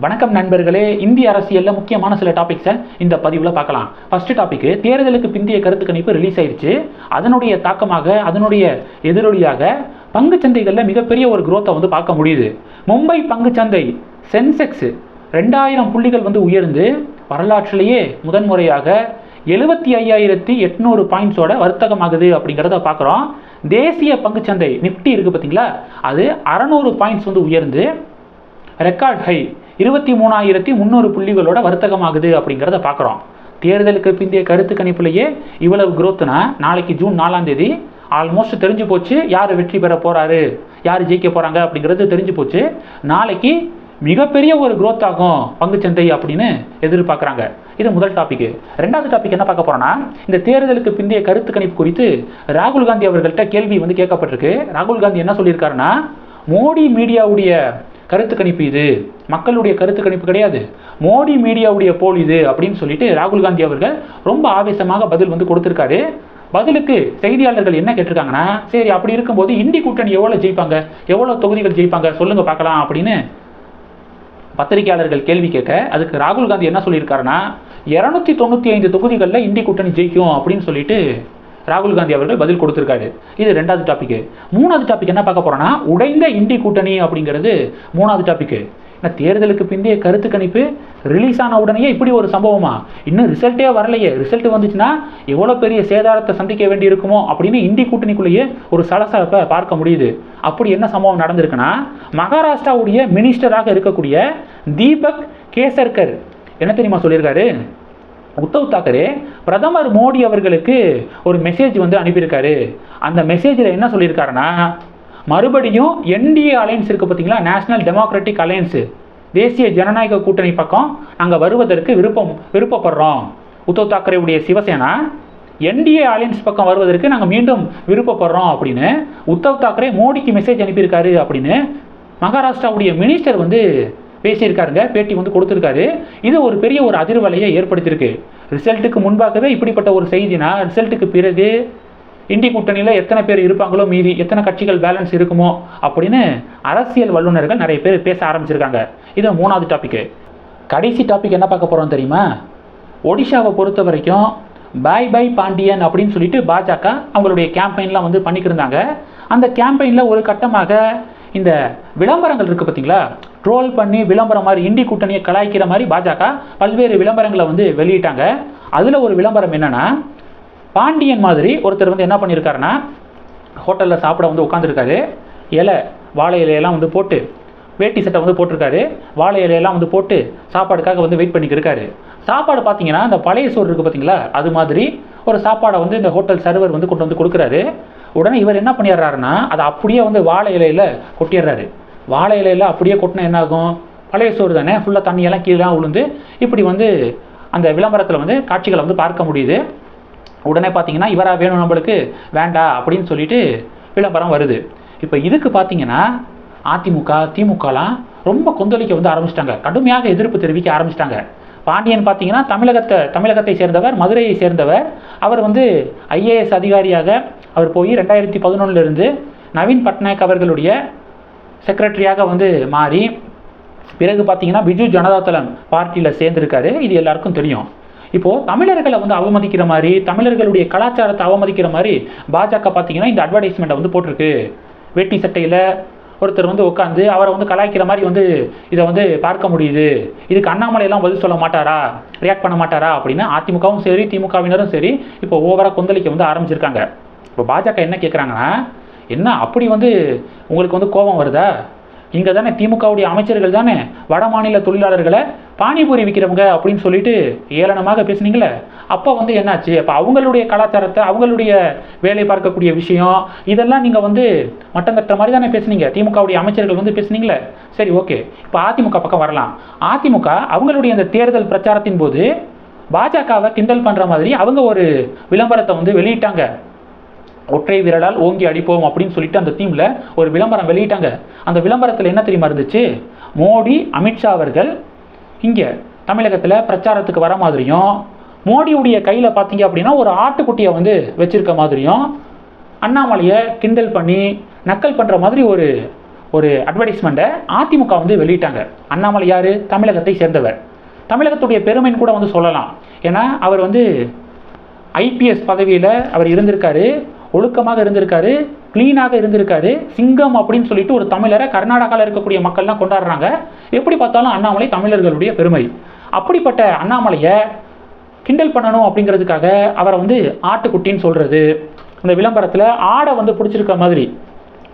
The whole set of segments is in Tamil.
வணக்கம் நண்பர்களே இந்திய அரசியலில் முக்கியமான சில டாபிக்ஸை இந்த பதிவில் பார்க்கலாம். ஃபர்ஸ்ட் டாபிக் தேர்தலுக்கு பிந்தைய கருத்து கணிப்பு ரிலீஸ் ஆயிடுச்சு அதனுடைய தாக்கமாக அதனுடைய எதிரொலியாக பங்குச்சந்தைகளில் மிகப்பெரிய ஒரு குரோத்தை வந்து பார்க்க முடியுது. மும்பை பங்குச்சந்தை சென்செக்ஸ் ரெண்டாயிரம் புள்ளிகள் வந்து உயர்ந்து வரலாற்றிலேயே முதன்முறையாக எழுபத்தி ஐயாயிரத்தி எட்நூறு பாயிண்ட்ஸோட வர்த்தகமாகுது அப்படிங்கிறத பார்க்குறோம். தேசிய பங்குச்சந்தை நிஃப்டி இருக்குது பார்த்தீங்களா அது அறநூறு பாயிண்ட்ஸ் வந்து உயர்ந்து ரெக்கார்ட் ஹை இருபத்தி மூணாயிரத்தி முந்நூறு புள்ளிகளோட வர்த்தகமாகுது அப்படிங்கிறத பார்க்குறோம் தேர்தலுக்கு பிந்தைய கருத்து கணிப்புலையே இவ்வளவு குரோத்னா நாளைக்கு ஜூன் நாலாம் தேதி ஆல்மோஸ்ட் தெரிஞ்சு போச்சு யார் வெற்றி பெற போகிறாரு யார் ஜெயிக்க போகிறாங்க அப்படிங்கிறது தெரிஞ்சு போச்சு. நாளைக்கு மிகப்பெரிய ஒரு குரோத் ஆகும் பங்குச்சந்தை அப்படின்னு எதிர்பார்க்குறாங்க. இது முதல் டாபிக் ரெண்டாவது டாபிக் என்ன பார்க்க போறோம்னா இந்த தேர்தலுக்கு பிந்தைய கருத்து கணிப்பு குறித்து ராகுல் காந்தி அவர்கள்ட்ட கேள்வி வந்து கேட்கப்பட்டிருக்கு. ராகுல் காந்தி என்ன சொல்லியிருக்காருன்னா மோடி மீடியாவுடைய கருத்து கணிப்பு இது. மக்களுடைய கருத்து கணிப்பு கிடையாது. மோடி மீடியாவுடைய போல் இது அப்படின்னு சொல்லிட்டு ராகுல் காந்தி அவர்கள் ரொம்ப ஆவேசமாக பதில் வந்து கொடுத்துருக்காரு. பதிலுக்கு செய்தியாளர்கள் என்ன கேட்டிருக்காங்கன்னா சரி அப்படி இருக்கும்போது இந்தி கூட்டணி எவ்வளோ ஜெயிப்பாங்க? எவ்வளோ தொகுதிகள் ஜெயிப்பாங்க? சொல்லுங்கள் பார்க்கலாம் அப்படின்னு பத்திரிகையாளர்கள் கேள்வி கேட்க அதுக்கு ராகுல் காந்தி என்ன சொல்லியிருக்காருன்னா இரநூத்தி தொண்ணூற்றி ஐந்து தொகுதிகளில் இந்தி கூட்டணி ஜெயிக்கும் அப்படின்னு சொல்லிட்டு ராகுல் காந்தி அவர்கள் பதில் கொடுத்திருக்காரு. இது ரெண்டாவது டாபிக் மூணாவது டாபிக் என்ன பார்க்க போறோம்னா உடைந்த இண்டி கூட்டணி அப்படிங்கிறது மூணாவது டாபிக் ஏன்னா தேர்தலுக்கு பிந்தைய கருத்து கணிப்பு ரிலீஸ் ஆன உடனேயே இப்படி ஒரு சம்பவமா? இன்னும் ரிசல்ட்டே வரலையே. ரிசல்ட் வந்துச்சுன்னா எவ்வளோ பெரிய சேதாரத்தை சந்திக்க வேண்டி இருக்குமோ அப்படின்னு இந்தி கூட்டணிக்குள்ளேயே ஒரு சலசலப்பை பார்க்க முடியுது. அப்படி என்ன சம்பவம் நடந்திருக்குன்னா மகாராஷ்டிராவுடைய மினிஸ்டராக இருக்கக்கூடிய தீபக் கேசர்கர் என்ன தெரியுமா சொல்லியிருக்காரு? உத்தவ் தாக்கரே பிரதமர் மோடி அவர்களுக்கு ஒரு மெசேஜ் வந்து அனுப்பியிருக்காரு. அந்த மெசேஜில் என்ன சொல்லியிருக்காருன்னா மறுபடியும் என்டிஏ அலையன்ஸ் இருக்குது பார்த்தீங்களா? நேஷனல் டெமோக்ராட்டிக் அலையன்ஸ் தேசிய ஜனநாயக கூட்டணி பக்கம் நாங்கள் வருவதற்கு விருப்பம் விருப்பப்படுறோம். உத்தவ் தாக்கரேவுடைய சிவசேனா என்டிஏ அலையன்ஸ் பக்கம் வருவதற்கு நாங்கள் மீண்டும் விருப்பப்படுறோம் அப்படின்னு உத்தவ் தாக்கரே மோடிக்கு மெசேஜ் அனுப்பியிருக்காரு அப்படின்னு மகாராஷ்டிராவுடைய மினிஸ்டர் வந்து பேசியிருக்காருங்க பேட்டி வந்து கொடுத்துருக்காரு. இது ஒரு பெரிய ஒரு அதிர்வலையை ஏற்படுத்தியிருக்கு. ரிசல்ட்டுக்கு முன்பாகவே இப்படிப்பட்ட ஒரு செய்தினா ரிசல்ட்டுக்கு பிறகு இந்தி கூட்டணியில் எத்தனை பேர் இருப்பாங்களோ மீதி எத்தனை கட்சிகள் பேலன்ஸ் இருக்குமோ அப்படின்னு அரசியல் வல்லுநர்கள் நிறைய பேர் பேச ஆரம்பிச்சிருக்காங்க. இது மூணாவது டாப்பிக்கு கடைசி டாபிக் என்ன பார்க்க போகிறோம் தெரியுமா? ஒடிஷாவை பொறுத்த வரைக்கும் பாய் பாய் பாண்டியன் அப்படின்னு சொல்லிட்டு பாஜக அவங்களுடைய கேம்பெயின்லாம் வந்து பண்ணிக்கிருந்தாங்க அந்த கேம்பெயினில் ஒரு கட்டமாக இந்த விளம்பரங்கள் இருக்குது பார்த்தீங்களா ட்ரோல் பண்ணி விளம்பரம் மாதிரி இந்தி கூட்டணியை கலாய்க்கிற மாதிரி பாஜக பல்வேறு விளம்பரங்களை வந்து வெளியிட்டாங்க. அதில் ஒரு விளம்பரம் என்னென்னா பாண்டியன் மாதிரி ஒருத்தர் வந்து என்ன பண்ணியிருக்காருன்னா ஹோட்டலில் சாப்பிட வந்து உட்காந்துருக்காரு இலை வாழை இலையெல்லாம் வந்து போட்டு வேட்டி சட்டை வந்து போட்டிருக்காரு. வாழை இலையெல்லாம் வந்து போட்டு சாப்பாடுக்காக வந்து வெயிட் பண்ணிக்கிருக்காரு சாப்பாடு பார்த்தீங்கன்னா இந்த பழைய சோறு இருக்குது பார்த்தீங்களா அது மாதிரி ஒரு சாப்பாடை வந்து இந்த ஹோட்டல் சர்வர் வந்து கொண்டு வந்து கொடுக்குறாரு. உடனே இவர் என்ன பண்ணிடுறாருன்னா அதை அப்படியே வந்து வாழை இலையில் கொட்டிடுறாரு. வாழை இலையில் அப்படியே கொட்டினா என்ன ஆகும் பழைய சோறு தானே? ஃபுல்லாக தண்ணியெல்லாம் கீழே விழுந்து இப்படி வந்து அந்த விளம்பரத்தில் வந்து காட்சிகளை வந்து பார்க்க முடியுது. உடனே பார்த்தீங்கன்னா இவராக வேணும் நம்மளுக்கு? வேண்டாம் அப்படின்னு சொல்லிட்டு விளம்பரம் வருது. இப்போ இதுக்கு பார்த்தீங்கன்னா அதிமுக திமுகலாம் ரொம்ப கொந்தளிக்க வந்து ஆரம்பிச்சிட்டாங்க. கடுமையாக எதிர்ப்பு தெரிவிக்க ஆரம்பிச்சிட்டாங்க. பாண்டியன் பார்த்தீங்கன்னா தமிழகத்தை தமிழகத்தை சேர்ந்தவர் மதுரையை சேர்ந்தவர். அவர் வந்து ஐஏஎஸ் அதிகாரியாக அவர் போய் ரெண்டாயிரத்தி பதினொன்னுலேருந்து நவீன் பட்நாயக் அவர்களுடைய செக்ரட்டரியாக வந்து மாறி பிறகு பார்த்தீங்கன்னா பிஜு ஜனதாதளம் பார்ட்டியில் சேர்ந்திருக்காரு. இது எல்லாருக்கும் தெரியும். இப்போது தமிழர்களை வந்து அவமதிக்கிற மாதிரி தமிழர்களுடைய கலாச்சாரத்தை அவமதிக்கிற மாதிரி பாஜக பார்த்தீங்கன்னா இந்த அட்வர்டைஸ்மெண்ட்டை வந்து போட்டிருக்கு. வேட்டி சட்டையில் ஒருத்தர் வந்து உட்காந்து அவரை வந்து கலாய்க்கிற மாதிரி வந்து இதை வந்து பார்க்க முடியுது. இதுக்கு அண்ணாமலையெல்லாம் பதில் சொல்ல மாட்டாரா? ரியாக்ட் பண்ண மாட்டாரா? அப்படின்னு அதிமுகவும் சரி திமுகவினரும் சரி இப்போ ஓவராக கொந்தளிக்க வந்து ஆரம்பிச்சிருக்காங்க. இப்போ பாஜக என்ன கேட்குறாங்கன்னா என்ன அப்படி வந்து உங்களுக்கு வந்து கோபம் வருதா? இங்கே தானே திமுகவுடைய அமைச்சர்கள் தானே வட மாநில தொழிலாளர்களை பானிபூரி விற்கிறவங்க அப்படின்னு சொல்லிட்டு ஏளனமாக பேசுனீங்களே. அப்போ வந்து என்னாச்சு? அப்போ அவங்களுடைய கலாச்சாரத்தை அவங்களுடைய வேலை பார்க்கக்கூடிய விஷயம் இதெல்லாம் நீங்கள் வந்து மட்டம் தட்டுற மாதிரி தானே பேசுனீங்க. திமுகவுடைய அமைச்சர்கள் வந்து பேசுனீங்களே. சரி ஓகே. இப்போ அதிமுக பக்கம் வரலாம். அதிமுக அவங்களுடைய அந்த தேர்தல் பிரச்சாரத்தின் போது பாஜகவை கிண்டல் பண்ணுற மாதிரி அவங்க ஒரு விளம்பரத்தை வந்து வெளியிட்டாங்க. ஒற்றை விரலால் ஓங்கி அடிப்போம் அப்படின்னு சொல்லிட்டு அந்த தீமில் ஒரு விளம்பரம் வெளியிட்டாங்க. அந்த விளம்பரத்தில் என்ன தெரியுமா இருந்துச்சு? மோடி அமித்ஷா அவர்கள் இங்கே தமிழகத்தில் பிரச்சாரத்துக்கு வர மாதிரியும் மோடியுடைய கையில் பார்த்தீங்க அப்படின்னா ஒரு ஆட்டுக்குட்டியை வந்து வச்சுருக்க மாதிரியும் அண்ணாமலையை கிண்டல் பண்ணி நக்கல் பண்ணுற மாதிரி ஒரு ஒரு அட்வர்டைஸ்மெண்ட்டை அதிமுக வந்து வெளியிட்டாங்க. அண்ணாமலை யார்? தமிழகத்தை சேர்ந்தவர். தமிழகத்துடைய பெருமைன்னு கூட வந்து சொல்லலாம். ஏன்னா அவர் வந்து ஐபிஎஸ் பதவியில் அவர் இருந்திருக்காரு. ஒழுக்கமாக இருந்திருக்காரு க்ளீனாக இருந்திருக்காரு சிங்கம் அப்படின்னு சொல்லிட்டு ஒரு தமிழரை கர்நாடகாவில் இருக்கக்கூடிய மக்கள்லாம் கொண்டாடுறாங்க. எப்படி பார்த்தாலும் அண்ணாமலை தமிழர்களுடைய பெருமை. அப்படிப்பட்ட அண்ணாமலையை கிண்டல் பண்ணணும் அப்படிங்கிறதுக்காக அவரை வந்து ஆட்டுக்குட்டின்னு சொல்கிறது இந்த விளம்பரத்தில் ஆடை வந்து பிடிச்சிருக்க மாதிரி.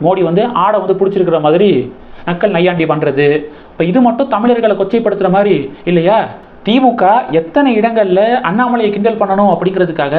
மோடி வந்து ஆடை வந்து பிடிச்சிருக்கிற மாதிரி நக்கல் நையாண்டி பண்ணுறது இப்போ இது மட்டும் தமிழர்களை கொச்சைப்படுத்துகிற மாதிரி இல்லையா? திமுக எத்தனை இடங்களில் அண்ணாமலையை கிண்டல் பண்ணணும் அப்படிங்கிறதுக்காக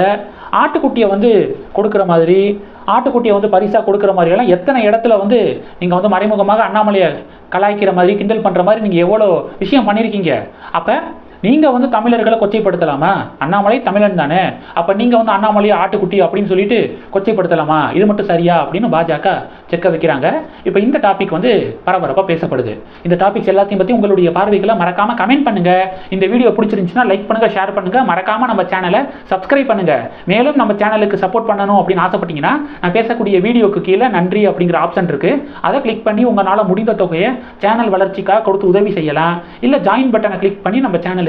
ஆட்டுக்குட்டியை வந்து கொடுக்குற மாதிரி ஆட்டுக்குட்டியை வந்து பரிசாக கொடுக்குற மாதிரியெல்லாம் எத்தனை இடத்துல வந்து நீங்கள் வந்து மறைமுகமாக அண்ணாமலையை கலாய்க்கிற மாதிரி கிண்டல் பண்ணுற மாதிரி நீங்கள் எவ்வளோ விஷயம் பண்ணியிருக்கீங்க? அப்போ நீங்கள் வந்து தமிழர்களை கொச்சைப்படுத்தலாமா? அண்ணாமலை தமிழன் தானே. அப்போ நீங்கள் வந்து அண்ணாமலையை ஆட்டுக்குட்டி அப்படின்னு சொல்லிட்டு கொச்சைப்படுத்தலாமா? இது மட்டும் சரியா அப்படின்னு பாஜக செக்க வைக்கிறாங்க. இப்போ இந்த டாபிக் வந்து பரபரப்பாக பேசப்படுது. இந்த டாபிக்ஸ் எல்லாத்தையும் பற்றி உங்களுடைய பார்வைகளை மறக்காமல் கமெண்ட் பண்ணுங்க. இந்த வீடியோ பிடிச்சிருந்துச்சுன்னா லைக் பண்ணுங்க ஷேர் பண்ணுங்க. மறக்காமல் நம்ம சேனலை சப்ஸ்கிரைப் பண்ணுங்க. மேலும் நம்ம சேனலுக்கு சப்போர்ட் பண்ணணும் அப்படின்னு ஆசைப்பட்டீங்கன்னா நான் பேசக்கூடிய வீடியோக்கு கீழே நன்றி அப்படிங்கிற ஆப்ஷன் இருக்கு. அதை கிளிக் பண்ணி உங்களால் முடிந்த தொகையை சேனல் வளர்ச்சிக்காக கொடுத்து உதவி செய்யலாம். இல்லை ஜாயின் பட்டனை கிளிக் பண்ணி நம்ம சேனல்